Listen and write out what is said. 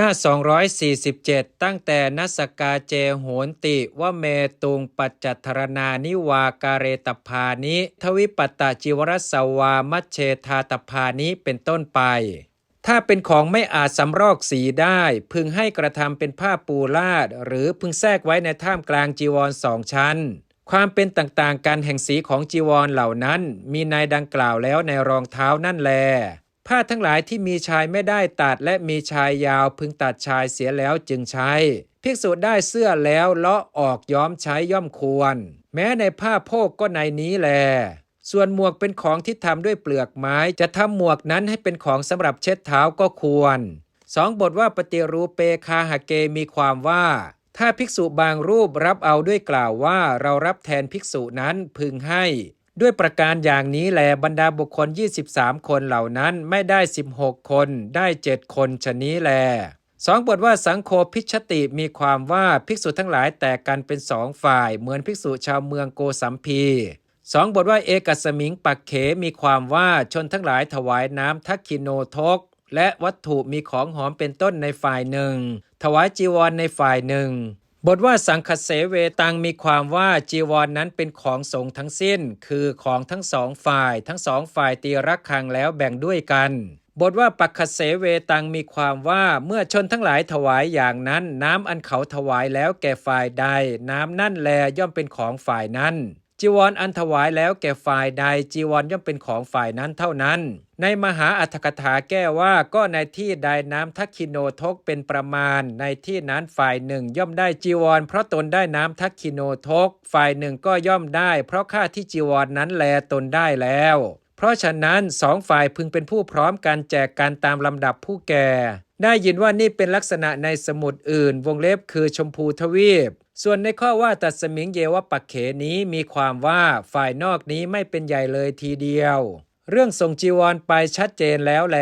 หน้า 247 ตั้งแต่นัสกาเจโหนติว่าเมตุงปัจจัทรนานิวาการเรตพานิ ทวิปัตตจิวรสวามัชเชธาตพานิเป็นต้นไป ถ้าเป็นของไม่อาจสำรอกสีได้ พึงให้กระทำเป็นผ้าปูลาด หรือพึงแทรกไว้ในท่ามกลางจีวรสองชั้น ความเป็นต่างๆกันแห่งสีของจีวรเหล่านั้น มีในดังกล่าวแล้วในรองเท้านั่นแล ผ้าทั้งหลายที่มีชายไม่ได้ตัดและมีชายยาวพึงตัดชายเสียแล้วจึงใช้ ภิกษุได้เสื้อแล้วเลาะออกย้อมใช้ย่อมควร แม้ในผ้าโพกก็ในนี้แล ส่วนหมวกเป็นของที่ทำด้วยเปลือกไม้ จะทำหมวกนั้นให้เป็นของสำหรับเช็ดเท้าก็ควรสองบทว่าปฏิรูปเปคาหะเกมีความว่า ถ้าภิกษุบางรูปรับเอาด้วยกล่าวว่าเรารับแทนภิกษุนั้นพึงให้ ด้วยประการอย่างนี้แลบรรดาบุคคล 23 คนเหล่านั้นไม่ได้ 16 คนได้ 7 คนชนี้แลสองบทว่าสังโคพิชติมีความว่าภิกษุทั้งหลายแตกกันเป็นสองฝ่าย เหมือนภิกษุชาวเมืองโกสัมพีสองบทว่าเอกสมิงปักเขมีความว่าชนทั้งหลายถวายน้ำทักคิโนทก และวัตถุมีของหอมเป็นต้นในฝ่ายหนึ่ง ถวายจีวรในฝ่ายหนึ่ง บทว่าสังคเสเวตังมีความว่าจีวรนนั้นเป็นของสงฆ์ทั้งสิ้น คือของทั้งสองฝ่าย ทั้งสองฝ่ายตีรักคังแล้วแบ่งด้วยกัน บทว่าปักคเสเวตังมีความว่าเมื่อชนทั้งหลายถวายอย่างนั้น น้ำอันเขาถวายแล้วแก่ฝ่ายใด น้ำนั่นแลย่อมเป็นของฝ่ายนั้น จีวรอันถวายแล้วแก่ฝ่ายใดจีวรย่อมเป็นของฝ่ายนั้นเท่านั้น ในมหาอัตถกถาแก้ว่าก็ในที่ใดน้ำทักคิโนทกเป็นประมาณ ในที่นั้นฝ่ายหนึ่งย่อมได้จีวร เพราะตนได้น้ำทักคิโนทก ฝ่ายหนึ่งก็ย่อมได้ เพราะค่าที่จีวรนนั้นแลตนได้แล้ว เพราะฉะนั้นสองฝ่ายพึงเป็นผู้พร้อมกันแจกการตามลำดับผู้แก่ ได้ยินว่านี่เป็นลักษณะในสมุดอื่น วงเล็บคือชมพูทวีป ส่วนในข้อว่าตัดสมิงเยวปักเขนี้มีความว่าฝ่ายนอกนี้ไม่เป็นใหญ่เลยทีเดียว เรื่องส่งจีวรไปชัดเจนแล้วแล